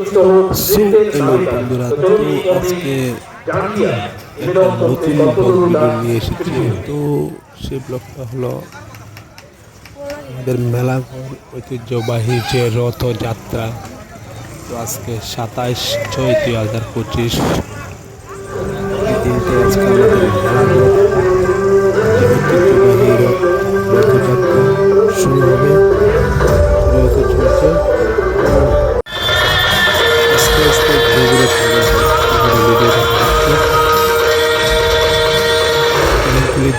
So বন্ধুরা তো আজকে একটা নতুন ব্লগ ভিডিও নিয়ে এসেছি। তো সেই ব্লগটা হলো আমাদের মেলাঘর ঐতিহ্যবাহী যে রথযাত্রা। তো আজকে সাতাইশ ছয় দুই হাজার পঁচিশ। দিনটি আজকে আমাদের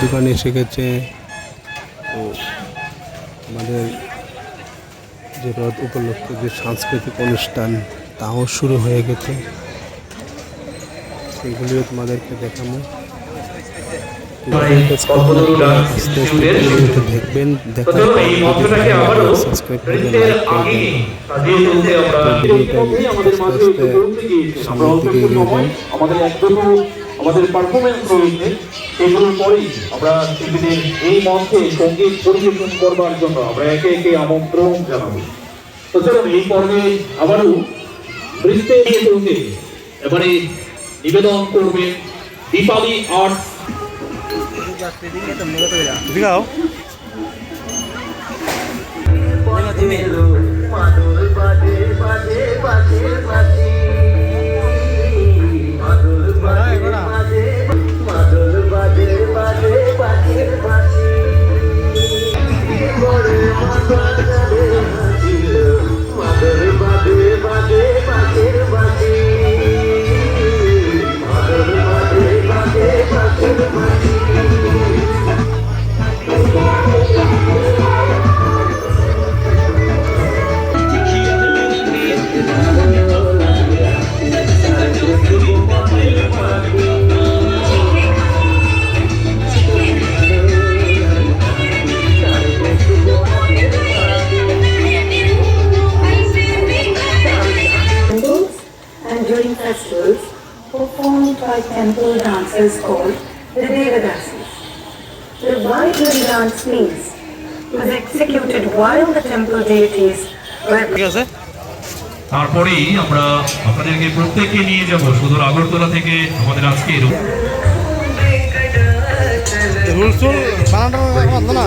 দোকানে এসে গেছে। তো আমাদের যে রথ উপলক্ষে যে সাংস্কৃতিক অনুষ্ঠান তাও শুরু হয়ে গেছে। সেগুলিও তোমাদেরকে দেখাবো। ভিডিওটা দেখবেন আমাদের পারফরমেন্স রয়েছে এগুলোর পরেই আমরা শিল্পীদের এই মঞ্চে সংগীত পরিবেশন করবার জন্য আমরা একে একে আমন্ত্রণ জানাব। তো চলুন এই পর্বে আবারও বৃত্তে নিয়ে চলতে এবারে নিবেদন করবেন দীপালি আর্ট। দিঘাও। Good. Dancers called the Devadasis. The Vaiduri dance means was executed while the temple deities were তারপরেই আমরা আপনাদেরকে প্রত্যেককে নিয়ে যাব সুদূর আগরতলা থেকে আমাদের আজকে রুল টুল বানানোটা না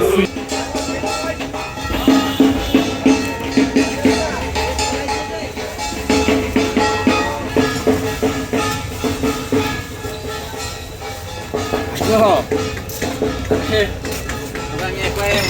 Rồi. Ok. Ra nghe của em.